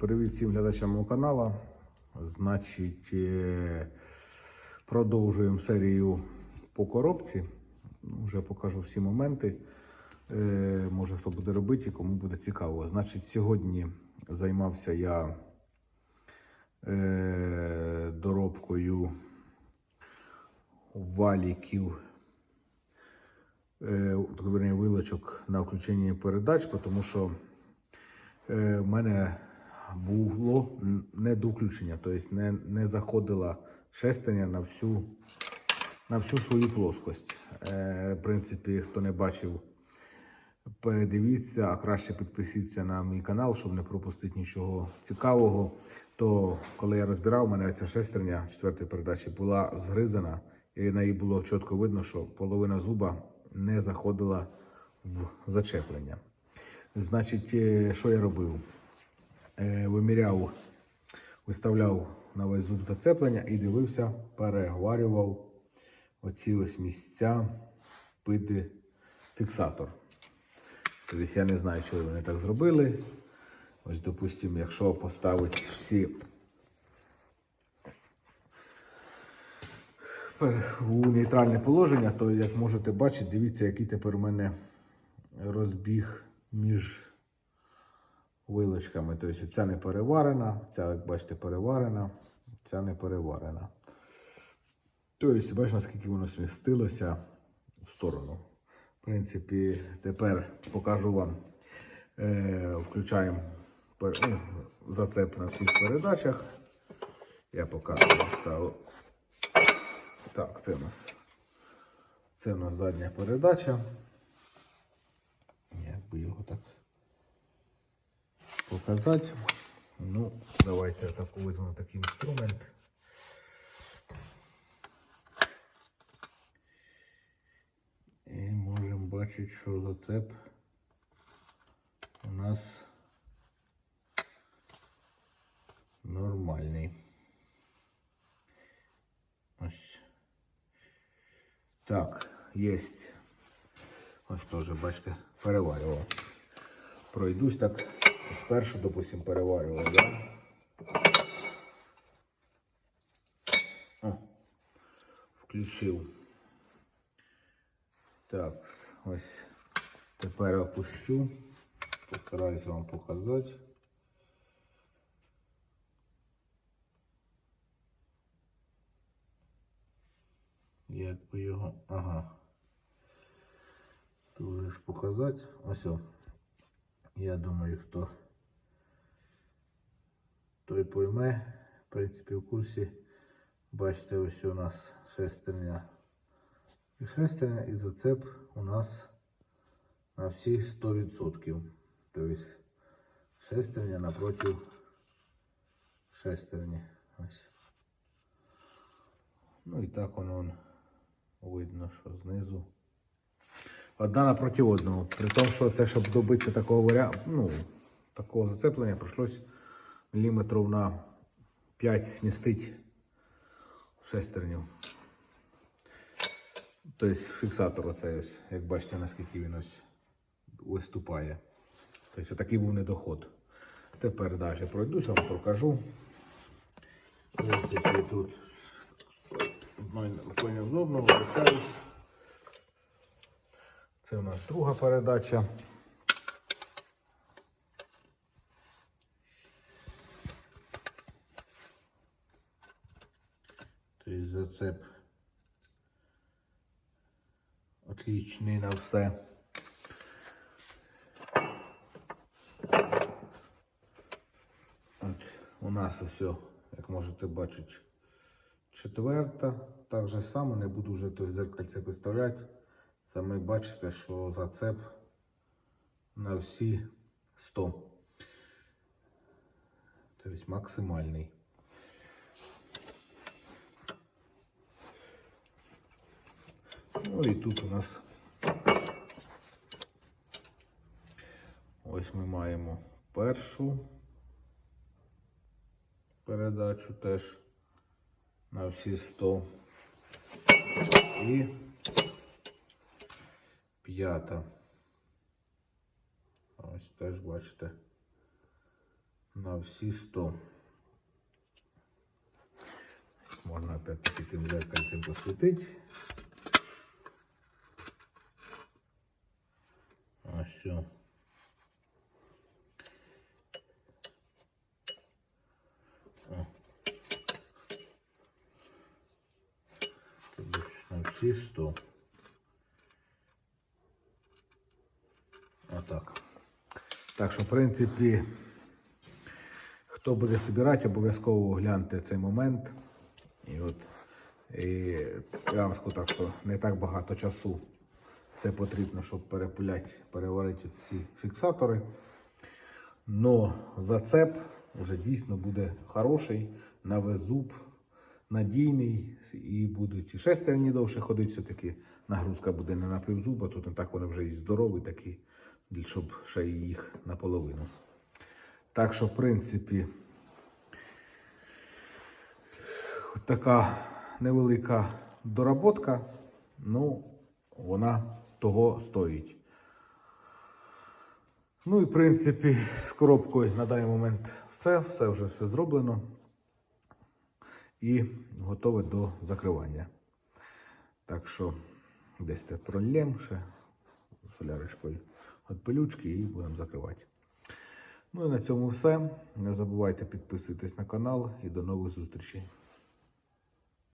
Привіт всім глядачам мого каналу. Значить, е, продовжуємо серію по коробці. Ну, Вже покажу всі моменти. Е, Може хто буде робити, і кому буде цікаво. Значить, сьогодні займався я е, доробкою валіків вилочок на включення передач, тому що в мене було н- недоключення, тобто не, не заходила шестерня на всю, на всю свою плоскость. Е, в принципі, хто не бачив, передивіться, а краще підпишіться на мій канал, щоб не пропустити нічого цікавого. То коли я розбирав, у мене ця шестерня четвертої передачі була згризана, і на її було чітко видно, що половина зуба не заходила в зачеплення. Значить, е, що я робив? Е, Виміряв, виставляв на весь зуб зацеплення і дивився, переговарював оці ось місця під фіксатор. Тобто я не знаю, чого вони так зробили. Ось, допустимо, якщо поставити всі у нейтральне положення, то як можете бачити, дивіться, який тепер у мене розбіг між вилочками. Тобто ця не переварена, ця, як бачите, переварена, ця не переварена. Тобто, бачите, наскільки воно смістилося в сторону. В принципі, тепер покажу вам. Е, включаємо пер- ну, зацеп на всіх передачах. Я показую, ставив. Так, це у нас. Це у нас задня передача. Як би його так показати. Ну, давайте я таку візьму такий інструмент. І можемо бачити, що зацеп у нас нормальний. Ось. Так, єсть. Ось теж, бачите, переварював. Пройдусь так. Спершу, допустим, переварював, да? О, включив. Так, ось тепер опущу. Постараюсь вам показати. Як би його. Ага. Тут ж показати. Ось. Я думаю, хто той пойме. В принципі, в курсі. Бачите, ось у нас шестерня і шестерня і зацеп у нас на всі 100%. Тобто шестерня напроти шестерні. Ось. Ну і так воно видно, що знизу. Одна напроти одного. При тому, що це, щоб добитися такого варіанту, ну, такого зацеплення, прийшлось міліметрів на 5 смістити шестерню. Тобто фіксатор оцей ось, як бачите, наскільки він ось виступає. Тобто такий був недоход. Тепер далі пройдуся, вам покажу. Ось тут неудобно, висаюсь. Це у нас друга передача. Зацеп отличний на все. От, у нас ось, як можете бачити, четверта. Так же само, не буду вже той зеркальце виставляти. Саме бачите, що зацеп на всі 100. Тобто максимальний. Ну і тут у нас ось ми маємо першу передачу теж на всі 100. І п'ята. Ось теж бачите. На всі 100. Можна опять-таки тим зеркальцем посвітити. Ось все. О. Тобто на всі 100. Отак. Так що, в принципі, хто буде збирати, обов'язково гляньте цей момент. І от і я вам скажу так, що не так багато часу це потрібно, щоб перепиляти, переварити ці фіксатори. Но зацеп вже дійсно буде хороший, на весь зуб, надійний, і будуть і шестерні довше ходити, все-таки нагрузка буде не на півзуба, тут не так вони вже і здорові такі, щоб ще їх наполовину. Так що, в принципі, така невелика доработка, ну, вона того стоїть. Ну і в принципі, з коробкою на даний момент все, все вже все зроблено і готове до закривання. Так що десь те проллєм ще солярочкою від пилючки і будемо закривати. Ну і на цьому все. Не забувайте підписуйтесь на канал і до нових зустрічей.